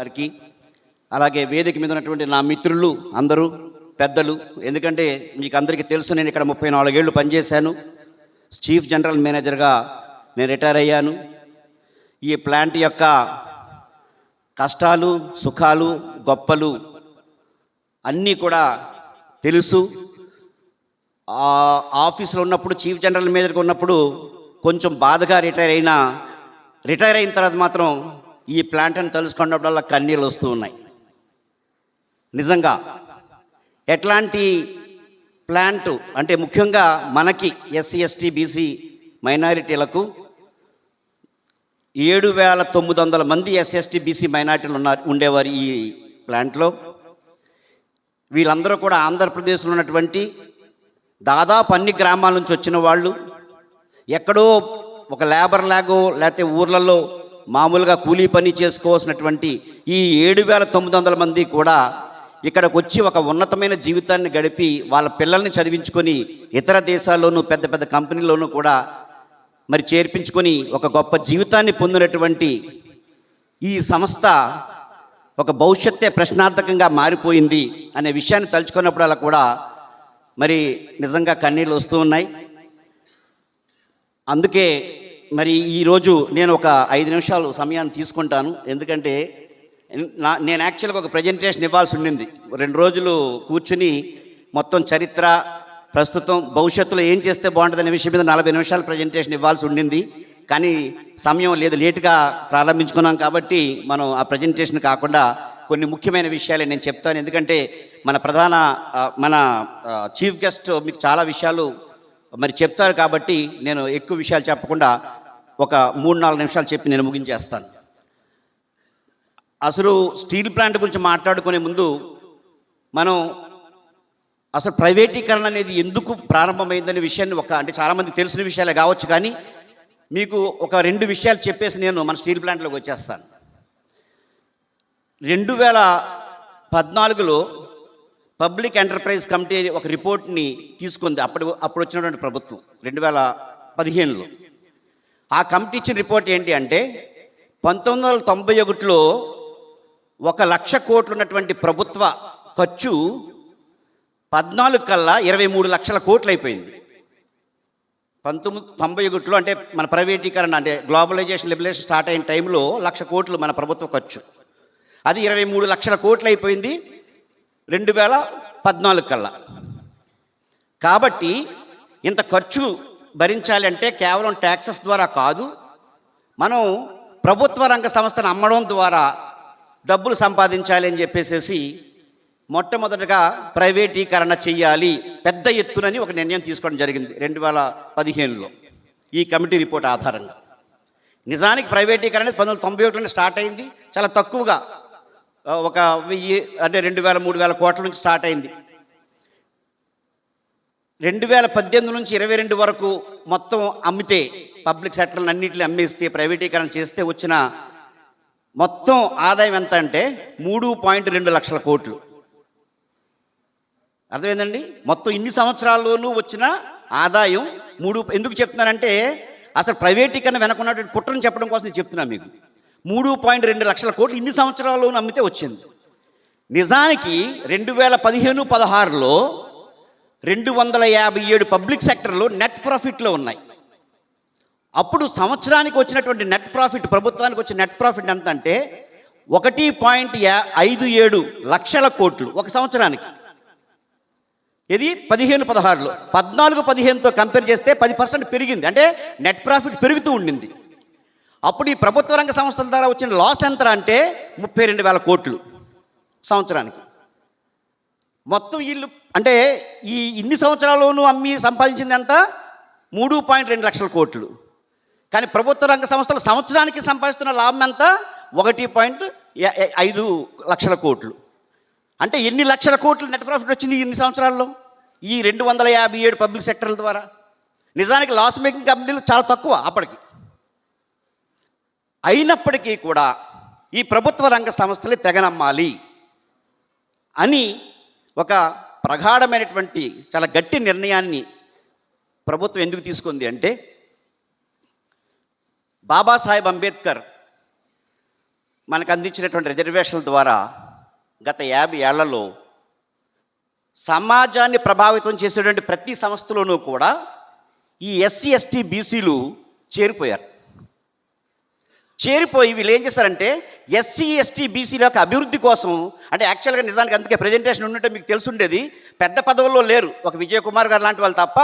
గారికి అలాగే వేదిక మీద ఉన్నటువంటి నా మిత్రులు అందరూ పెద్దలు. ఎందుకంటే మీకు అందరికీ తెలుసు నేను ఇక్కడ ముప్పై నాలుగేళ్ళు పనిచేశాను. చీఫ్ జనరల్ మేనేజర్గా నేను రిటైర్ అయ్యాను. ఈ ప్లాంట్ యొక్క కష్టాలు సుఖాలు గొప్పలు అన్నీ కూడా తెలుసు. ఆఫీస్లో ఉన్నప్పుడు చీఫ్ జనరల్ మేనేజర్గా ఉన్నప్పుడు కొంచెం బాధగా రిటైర్ అయినా రిటైర్ అయిన తర్వాత మాత్రం ఈ ప్లాంట్ని తలుచుకున్నప్పుడల్లా కన్నీళ్ళు వస్తూ ఉన్నాయి. నిజంగా ఎట్లాంటి ప్లాంట్ అంటే ముఖ్యంగా మనకి ఎస్సీ ఎస్టీ బీసీ మైనారిటీలకు ఏడు వేల తొమ్మిది వందల మంది ఎస్ఎస్టీ బీసీ మైనారిటీలు ఉన్నారు ఉండేవారు ఈ ప్లాంట్లో. వీళ్ళందరూ కూడా ఆంధ్రప్రదేశ్లో ఉన్నటువంటి దాదాపు అన్ని గ్రామాల నుంచి వచ్చిన వాళ్ళు. ఎక్కడో ఒక లేబర్ లాగో లేకపోతే ఊర్లలో మామూలుగా కూలీ పని చేసుకోవాల్సినటువంటి ఈ ఏడు వేల తొమ్మిది వందల మంది కూడా ఇక్కడికి వచ్చి ఒక ఉన్నతమైన జీవితాన్ని గడిపి వాళ్ళ పిల్లల్ని చదివించుకొని ఇతర దేశాల్లోనూ పెద్ద పెద్ద కంపెనీల్లోనూ కూడా మరి చేర్పించుకొని ఒక గొప్ప జీవితాన్ని పొందినటువంటి ఈ సంస్థ ఒక భవిష్యత్తే ప్రశ్నార్థకంగా మారిపోయింది అనే విషయాన్ని తలుచుకున్నప్పుడు అలా కూడా మరి నిజంగా కన్నీళ్ళు వస్తూ ఉన్నాయి. అందుకే మరి ఈరోజు నేను ఒక ఐదు నిమిషాలు సమయాన్ని తీసుకుంటాను. ఎందుకంటే నా నేను యాక్చువల్గా ఒక ప్రజెంటేషన్ ఇవ్వాల్సి ఉండింది. రెండు రోజులు కూర్చుని మొత్తం చరిత్ర ప్రస్తుతం భవిష్యత్తులో ఏం చేస్తే బాగుంటుందనే విషయం మీద నలభై నిమిషాలు ప్రజెంటేషన్ ఇవ్వాల్సి ఉండింది. కానీ సమయం లేదు లేటుగా ప్రారంభించుకున్నాం కాబట్టి మనం ఆ ప్రజెంటేషన్ కాకుండా కొన్ని ముఖ్యమైన విషయాలే నేను చెప్తాను. ఎందుకంటే మన ప్రధాన మన చీఫ్ గెస్ట్ మీకు చాలా విషయాలు మరి చెప్తారు కాబట్టి నేను ఎక్కువ విషయాలు చెప్పకుండా ఒక మూడు నాలుగు నిమిషాలు చెప్పి నేను ముగించేస్తాను. అసలు స్టీల్ ప్లాంట్ గురించి మాట్లాడుకునే ముందు మనం అసలు ప్రైవేటీకరణ అనేది ఎందుకు ప్రారంభమైందనే విషయాన్ని ఒక అంటే చాలామంది తెలిసిన విషయాలే కావచ్చు కానీ మీకు ఒక రెండు విషయాలు చెప్పేసి నేను మన స్టీల్ ప్లాంట్లోకి వచ్చేస్తాను. రెండు వేల పద్నాలుగులో పబ్లిక్ ఎంటర్ప్రైజ్ కమిటీ ఒక రిపోర్ట్ని తీసుకుంది అప్పుడు అప్పుడు వచ్చినటువంటి ప్రభుత్వం రెండు వేల పదిహేనులో. ఆ కమిటీ ఇచ్చిన రిపోర్ట్ ఏంటి అంటే పంతొమ్మిది వందల తొంభై ఒకటిలో ఒక లక్ష కోట్లు ఉన్నటువంటి ప్రభుత్వ ఖర్చు పద్నాలుగు కల్లా ఇరవై మూడు లక్షల కోట్లు అయిపోయింది. పంతొమ్మిది తొంభై ఒకటిలో అంటే మన ప్రైవేటీకరణ అంటే గ్లోబలైజేషన్ లిబరేషన్ స్టార్ట్ అయిన టైంలో లక్ష కోట్లు మన ప్రభుత్వ ఖర్చు. అది ఇరవై మూడు లక్షల కోట్లు అయిపోయింది రెండు వేల పద్నాలుగు కల్లా. కాబట్టి ఇంత ఖర్చు భరించాలి అంటే కేవలం ట్యాక్సెస్ ద్వారా కాదు మనం ప్రభుత్వ రంగ సంస్థను అమ్మడం ద్వారా డబ్బులు సంపాదించాలి అని చెప్పేసేసి మొట్టమొదటగా ప్రైవేటీకరణ చెయ్యాలి పెద్ద ఎత్తునని ఒక నిర్ణయం తీసుకోవడం జరిగింది రెండు వేల పదిహేనులో ఈ కమిటీ రిపోర్ట్ ఆధారంగా. నిజానికి ప్రైవేటీకరణ అనేది పంతొమ్మిది తొంభై ఒకటిలో స్టార్ట్ అయింది చాలా తక్కువగా ఒక వెయ్యి అంటే రెండు వేల మూడు వేల కోట్ల నుంచి స్టార్ట్ అయింది. రెండు వేల పద్దెనిమిది నుంచి ఇరవై రెండు వరకు మొత్తం అమ్మితే పబ్లిక్ సెక్టర్లను అన్నింటిని అమ్మేస్తే ప్రైవేటీకరణ చేస్తే వచ్చిన మొత్తం ఆదాయం ఎంత అంటే మూడు పాయింట్ రెండు లక్షల కోట్లు. అర్థమైందండి? మొత్తం ఇన్ని సంవత్సరాల్లోనూ వచ్చిన ఆదాయం మూడు ఎందుకు చెప్తున్నానంటే అసలు ప్రైవేటీకరణ వెనక ఉన్నటువంటి కుట్రను చెప్పడం కోసం నేను చెప్తున్నాను మీకు. మూడు పాయింట్ రెండు లక్షల కోట్లు ఇన్ని సంవత్సరాల్లోనూ అమ్మితే వచ్చింది. నిజానికి రెండు వేల పదిహేను పదహారులో రెండు వందల యాభై ఏడు పబ్లిక్ సెక్టర్లో నెట్ ప్రాఫిట్లో ఉన్నాయి. అప్పుడు సంవత్సరానికి వచ్చినటువంటి నెట్ ప్రాఫిట్ ప్రభుత్వానికి వచ్చిన నెట్ ప్రాఫిట్ ఎంత అంటే ఒకటి పాయింట్ ఐదు ఏడు లక్షల కోట్లు ఒక సంవత్సరానికి. ఇది పదిహేను పదహారులో. పద్నాలుగు పదిహేనుతో కంపేర్ చేస్తే పది పర్సెంట్ పెరిగింది. అంటే నెట్ ప్రాఫిట్ పెరుగుతూ ఉండింది. అప్పుడు ఈ ప్రభుత్వ రంగ సంస్థల ద్వారా వచ్చిన లాస్ ఎంత అంటే ముప్పై రెండు వేల కోట్లు సంవత్సరానికి. మొత్తం వీళ్ళు అంటే ఈ ఇన్ని సంవత్సరాల్లోనూ అమ్మి సంపాదించింది ఎంత మూడు పాయింట్ రెండు లక్షల కోట్లు. కానీ ప్రభుత్వ రంగ సంస్థలు సంవత్సరానికి సంపాదిస్తున్న లాభం ఎంత ఒకటి పాయింట్ ఐదు లక్షల కోట్లు. అంటే ఎన్ని లక్షల కోట్లు నెట్ ప్రాఫిట్ వచ్చింది ఇన్ని సంవత్సరాల్లో? ఈ రెండు వందల యాభై ఏడు పబ్లిక్ సెక్టర్ల ద్వారా. నిజానికి లాస్ మేకింగ్ కంపెనీలు చాలా తక్కువ అప్పటికి. అయినప్పటికీ కూడా ఈ ప్రభుత్వ రంగ సంస్థలే తెగనమ్మాలి అని ఒక ప్రగాఢమైనటువంటి చాలా గట్టి నిర్ణయాన్ని ప్రభుత్వం ఎందుకు తీసుకుంది అంటే బాబాసాహెబ్ అంబేద్కర్ మనకు అందించినటువంటి రిజర్వేషన్ల ద్వారా గత యాభై ఏళ్ళలో సమాజాన్ని ప్రభావితం చేసేటువంటి ప్రతి సంస్థలోనూ కూడా ఈ ఎస్సీ ఎస్టీ బీసీలు చేరిపోయారు. చేరిపోయి వీళ్ళు ఏం చేస్తారంటే ఎస్సీ ఎస్టీ బీసీల యొక్క అభివృద్ధి కోసం అంటే యాక్చువల్గా నిజానికి అందుకే ప్రజెంటేషన్ ఉండటం మీకు తెలుసుండేది పెద్ద పదవుల్లో లేరు. ఒక విజయ్ కుమార్ గారు లాంటి వాళ్ళు తప్ప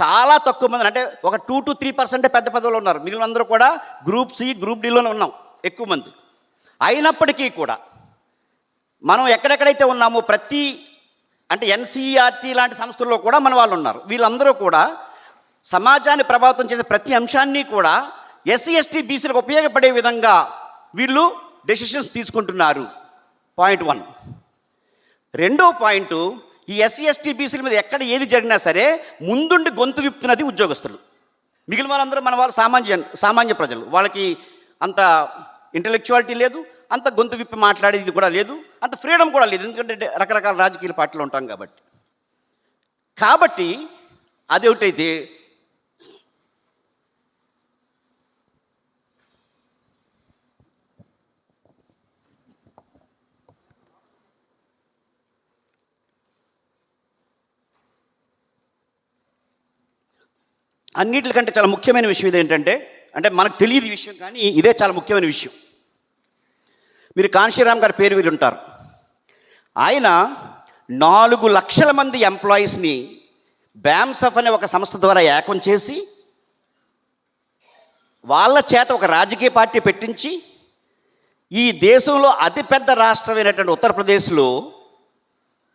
చాలా తక్కువ మంది అంటే ఒక టూ టు త్రీ పర్సెంటే పెద్ద పదవులు ఉన్నారు. మిగిలిన అందరూ కూడా గ్రూప్ సి గ్రూప్ డిలోనే ఉన్నాం ఎక్కువ మంది. అయినప్పటికీ కూడా మనం ఎక్కడెక్కడైతే ఉన్నామో ప్రతి అంటే ఎన్సీఆర్టీ లాంటి సంస్థల్లో కూడా మన వాళ్ళు ఉన్నారు. వీళ్ళందరూ కూడా సమాజాన్ని ప్రభావితం చేసే ప్రతి అంశాన్ని కూడా ఎస్సీ ఎస్టీ బీసీలకు ఉపయోగపడే విధంగా వీళ్ళు డెసిషన్స్ తీసుకుంటున్నారు. పాయింట్ వన్ రెండో పాయింట్ ఈ ఎస్సీ ఎస్టీ బీసీల మీద ఎక్కడ ఏది జరిగినా సరే ముందుండి గొంతు విప్పుతున్నది ఉద్యోగస్తులు. మిగిలిన వాళ్ళందరూ మన వాళ్ళు సామాన్య సామాన్య ప్రజలు. వాళ్ళకి అంత ఇంటలెక్చువాలిటీ లేదు అంత గొంతు విప్పి మాట్లాడేది కూడా లేదు అంత ఫ్రీడమ్ కూడా లేదు. ఎందుకంటే రకరకాల రాజకీయ పార్టీలు ఉంటాం కాబట్టి. కాబట్టి అదేమిటైతే అన్నిటికంటే చాలా ముఖ్యమైన విషయం ఇది ఏంటంటే అంటే మనకు తెలియదు విషయం కానీ ఇదే చాలా ముఖ్యమైన విషయం. మీరు కాంశీరామ్ గారి పేరు వీరు ఉంటారు. ఆయన నాలుగు లక్షల మంది ఎంప్లాయీస్ని బ్యామ్సఫ్ అనే ఒక సంస్థ ద్వారా ఏకం చేసి వాళ్ళ చేత ఒక రాజకీయ పార్టీ పెట్టించి ఈ దేశంలో అతిపెద్ద రాష్ట్రమైనటువంటి ఉత్తరప్రదేశ్లో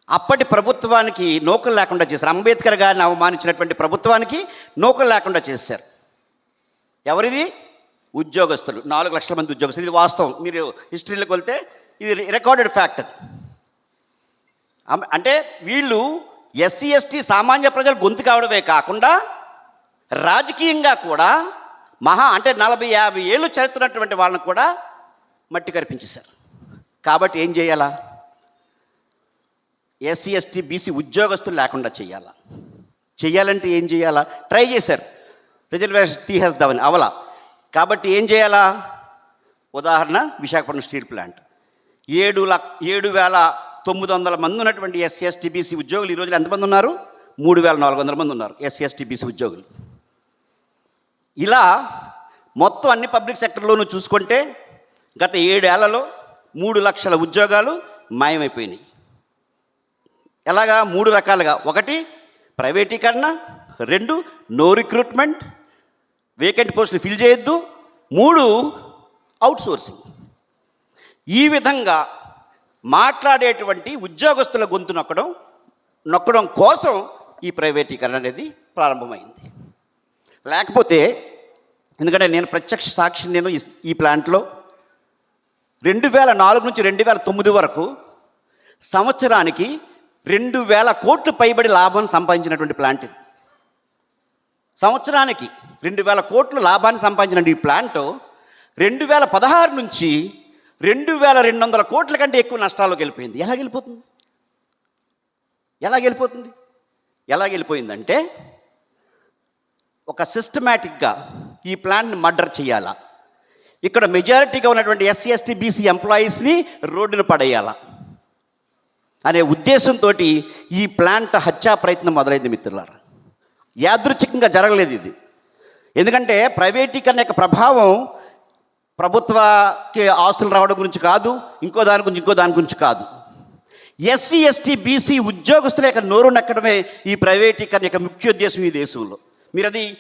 అప్పటి ప్రభుత్వానికి నౌకలు లేకుండా చేశారు. అంబేద్కర్ గారిని అవమానించినటువంటి ప్రభుత్వానికి నౌకలు లేకుండా చేశారు. ఎవరిది? ఉద్యోగస్తులు. నాలుగు లక్షల మంది ఉద్యోగస్తులు. ఇది వాస్తవం. మీరు హిస్టరీలోకి వెళ్తే ఇది రికార్డెడ్ ఫ్యాక్ట్ అది. అం- అంటే వీళ్ళు ఎస్సీ ఎస్టీ సామాన్య ప్రజలు గొంతు కావడమే కాకుండా రాజకీయంగా కూడా మహా అంటే నలభై యాభై ఏళ్ళు చరిత్రటువంటి వాళ్ళని కూడా మట్టి కరిపించేశారు. కాబట్టి ఏం చేయాలా? ఎస్సీ ఎస్టీ బీసీ ఉద్యోగస్తులు లేకుండా చేయాలా? చేయాలంటే ఏం చేయాలా? ట్రై చేశారు. రిజర్వేషన్ తీసేద్దామని అవలా. కాబట్టి ఏం చేయాలా? ఉదాహరణ విశాఖపట్నం స్టీల్ ప్లాంట్. ఏడు లక్ ఏడు వేల తొమ్మిది వందల మంది ఉన్నటువంటి ఎస్సీ ఎస్టీ బీసీ ఉద్యోగులు ఈ రోజులు ఎంతమంది ఉన్నారు? మూడు వేల నాలుగు వందల మంది ఉన్నారు ఎస్సీ ఎస్టీ బీసీ ఉద్యోగులు. ఇలా మొత్తం అన్ని పబ్లిక్ సెక్టర్లోనూ చూసుకుంటే గత ఏడేళ్ళలో మూడు లక్షల ఉద్యోగాలు మాయమైపోయినాయి. ఎలాగా? మూడు రకాలుగా. ఒకటి ప్రైవేటీకరణ. రెండు నో రిక్రూట్మెంట్. వేకెంట్ పోస్టులు ఫిల్ చేయొద్దు. మూడు అవుట్సోర్సింగ్. ఈ విధంగా మాట్లాడేటువంటి ఉద్యోగస్తుల గొంతు నొక్కడం నొక్కడం కోసం ఈ ప్రైవేటీకరణ అనేది ప్రారంభమైంది. లేకపోతే ఎందుకంటే నేను ప్రత్యక్ష సాక్షి నేను ఈ ప్లాంట్లో రెండు వేల నాలుగు నుంచి రెండు వేల తొమ్మిది వరకు సంవత్సరానికి రెండు వేల కోట్లు పైబడి లాభం సంపాదించినటువంటి ప్లాంట్ ఇది. సంవత్సరానికి రెండు వేల కోట్లు లాభాన్ని సంపాదించిన ఈ ప్లాంట్ రెండు వేల పదహారు నుంచి రెండు వేల రెండు వందల కోట్ల కంటే ఎక్కువ నష్టాల్లోకి వెళ్ళిపోయింది. ఎలా వెళ్ళిపోతుంది? ఎలా వెళ్ళిపోతుంది? ఎలా వెళ్ళిపోయిందంటే ఒక సిస్టమేటిక్గా ఈ ప్లాన్ని మర్డర్ చేయాలా. ఇక్కడ మెజారిటీగా ఉన్నటువంటి ఎస్సీ ఎస్టీ బీసీ ఎంప్లాయీస్ని రోడ్డున పడేయాలా. అనే ఉద్దేశంతో ఈ ప్లాంట్ హత్యా ప్రయత్నం మొదలైంది మిత్రులారా. యాదృచ్ఛికంగా జరగలేదు ఇది. ఎందుకంటే ప్రైవేటీకరణ యొక్క ప్రభావం ప్రభుత్వకి ఆస్తులు రావడం గురించి కాదు ఇంకో దాని గురించి ఇంకో దాని గురించి కాదు. ఎస్సీ ఎస్టీ బీసీ ఉద్యోగస్తుల యొక్క నోరు నక్కడమే ఈ ప్రైవేటీకరణ యొక్క ముఖ్య ఉద్దేశం ఈ దేశంలో. మీరు అది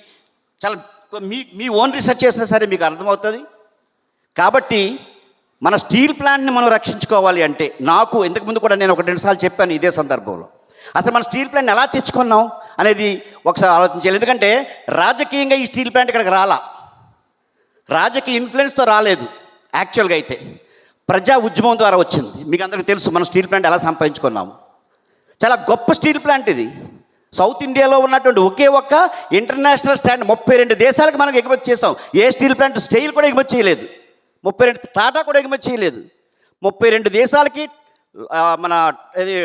చాలా మీ మీ ఓన్ రీసెర్చ్ చేసినా సరే మీకు అర్థమవుతుంది. కాబట్టి మన స్టీల్ ప్లాంట్ని మనం రక్షించుకోవాలి అంటే నాకు ఇంతకుముందు కూడా నేను ఒక రెండు సార్లు చెప్పాను ఇదే సందర్భంలో. అసలు మన స్టీల్ ప్లాంట్ ఎలా తెచ్చుకున్నాం అనేది ఒకసారి ఆలోచించాలి. ఎందుకంటే రాజకీయంగా ఈ స్టీల్ ప్లాంట్ ఇక్కడికి రాలా. రాజకీయ ఇన్ఫ్లుయెన్స్తో రాలేదు. యాక్చువల్గా అయితే ప్రజా ఉద్యమం ద్వారా వచ్చింది. మీకు అందరికీ తెలుసు మన స్టీల్ ప్లాంట్ ఎలా సంపాదించుకున్నాము. చాలా గొప్ప స్టీల్ ప్లాంట్ ఇది. సౌత్ ఇండియాలో ఉన్నటువంటి ఒకే ఒక్క ఇంటర్నేషనల్ స్టాండ్ ముప్పై రెండు దేశాలకు మనం ఎగుమతి చేసాం ఏ స్టీల్ ప్లాంట్ స్టైల్ కూడా ఎగుమతి చేయలేదు. ముప్పై రెండు టాటా కూడా ఎగుమతి చేయలేదు. ముప్పై రెండు దేశాలకి మన ఇది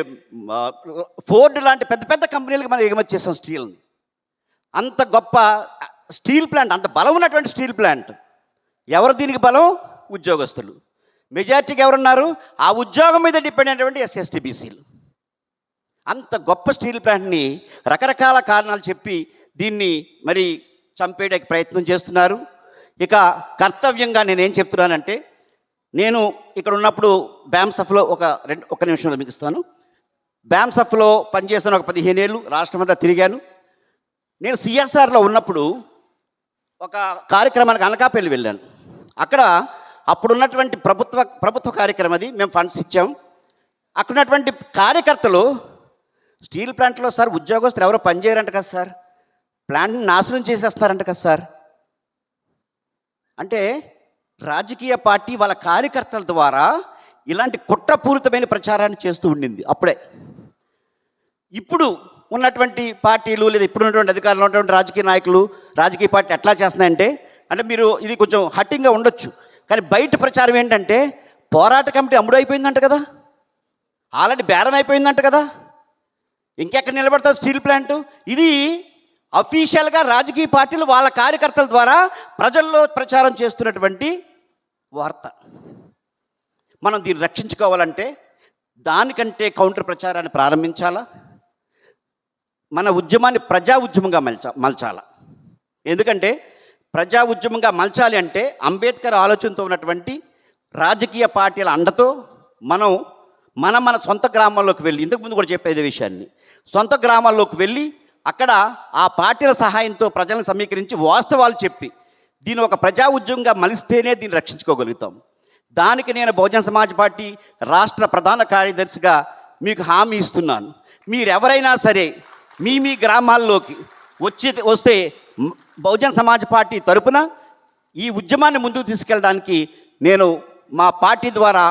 ఫోర్డ్ లాంటి పెద్ద పెద్ద కంపెనీలకు మనం ఎగుమతి చేసాం స్టీల్ని. అంత గొప్ప స్టీల్ ప్లాంట్ అంత బలం ఉన్నటువంటి స్టీల్ ప్లాంట్. ఎవరు దీనికి బలం? ఉద్యోగస్తులు. మెజార్టీకి ఎవరున్నారు? ఆ ఉద్యోగం మీద డిపెండ్ అయినటువంటి ఎస్ఎస్టీ బీసీలు అంత గొప్ప స్టీల్ ప్లాంట్ని రకరకాల కారణాలు చెప్పి దీన్ని మరి చంపేయడానికి ప్రయత్నం చేస్తున్నారు. ఇక కర్తవ్యంగా నేనేం చెప్తున్నానంటే నేను ఇక్కడ ఉన్నప్పుడు బ్యామ్సఫ్లో ఒక రెండు ఒక నిమిషంలో మీకు ఇస్తాను బ్యామ్సఫ్లో పనిచేసిన ఒక పదిహేను ఏళ్ళు రాష్ట్రమంతా తిరిగాను. నేను సిఎస్ఆర్లో ఉన్నప్పుడు ఒక కార్యక్రమానికి అనకాపల్లి వెళ్ళాను. అక్కడ అప్పుడున్నటువంటి ప్రభుత్వ ప్రభుత్వ కార్యక్రమం అది మేము ఫండ్స్ ఇచ్చాం. అక్కడ ఉన్నటువంటి కార్యకర్తలు స్టీల్ ప్లాంట్లో సార్ ఉద్యోగస్తులు ఎవరో పనిచేయరంట కదా సార్. ప్లాంట్ని నాశనం చేసేస్తారంట కదా సార్. అంటే రాజకీయ పార్టీ వాళ్ళ కార్యకర్తల ద్వారా ఇలాంటి కుట్రపూరితమైన ప్రచారాన్ని చేస్తూ ఉండింది అప్పుడే. ఇప్పుడు ఉన్నటువంటి పార్టీలు లేదా ఇప్పుడు ఉన్నటువంటి అధికారంలో ఉన్నటువంటి రాజకీయ నాయకులు రాజకీయ పార్టీ ఎట్లా చేస్తున్నాయంటే అంటే మీరు ఇది కొంచెం హట్టింగ్గా ఉండొచ్చు కానీ బయట ప్రచారం ఏంటంటే పోరాట కమిటీ అమ్ముడు అయిపోయిందంట కదా. ఆల్రెడీ బేరం అయిపోయిందంట కదా. ఇంకెక్కడ నిలబడతారు స్టీల్ ప్లాంట్? ఇది అఫీషియల్గా రాజకీయ పార్టీలు వాళ్ళ కార్యకర్తల ద్వారా ప్రజల్లో ప్రచారం చేస్తున్నటువంటి వార్త. మనం దీన్ని రక్షించుకోవాలంటే దానికంటే కౌంటర్ ప్రచారాన్ని ప్రారంభించాలా? మన ఉద్యమాన్ని ప్రజా ఉద్యమంగా మలచ మలచాలా? ఎందుకంటే ప్రజా ఉద్యమంగా మలచాలి అంటే అంబేద్కర్ ఆలోచనతో ఉన్నటువంటి రాజకీయ పార్టీల అండతో మనం మన మన సొంత గ్రామాల్లోకి వెళ్ళి ఇంతకుముందు కూడా చెప్పేది విషయాన్ని. సొంత గ్రామాల్లోకి వెళ్ళి అక్కడ ఆ పార్టీల సహాయంతో ప్రజలను సమీకరించి వాస్తవాలు చెప్పి దీన్ని ఒక ప్రజా ఉద్యమంగా మలిస్తేనే దీన్ని రక్షించుకోగలుగుతాం. దానికి నేను బహుజన సమాజ్ పార్టీ రాష్ట్ర ప్రధాన కార్యదర్శిగా మీకు హామీ ఇస్తున్నాను. మీరెవరైనా సరే మీ మీ గ్రామాల్లోకి వచ్చి వస్తే మ్, బహుజన సమాజ్ పార్టీ తరపున ఈ ఉద్యమాన్ని ముందుకు తీసుకెళ్ళడానికి నేను మా పార్టీ ద్వారా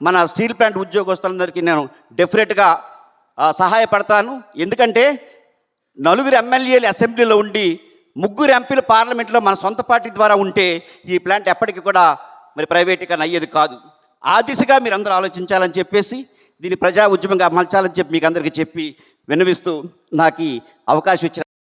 మన స్టీల్ ప్లాంట్ ఉద్యోగస్తులందరికీ నేను డెఫినెట్గా సహాయపడతాను. ఎందుకంటే నలుగురు ఎమ్మెల్యేలు అసెంబ్లీలో ఉండి ముగ్గురు ఎంపీలు పార్లమెంట్లో మన సొంత పార్టీ ద్వారా ఉంటే ఈ ప్లాంట్ ఎప్పటికీ కూడా మరి ప్రైవేటీకరణ అయ్యేది కాదు. ఆ దిశగా మీరు అందరూ ఆలోచించాలని చెప్పేసి దీన్ని ప్రజా ఉద్యమంగా మలచాలని చెప్పి మీకు అందరికీ చెప్పి విన్నవిస్తూ నాకు ఈ అవకాశం ఇచ్చిన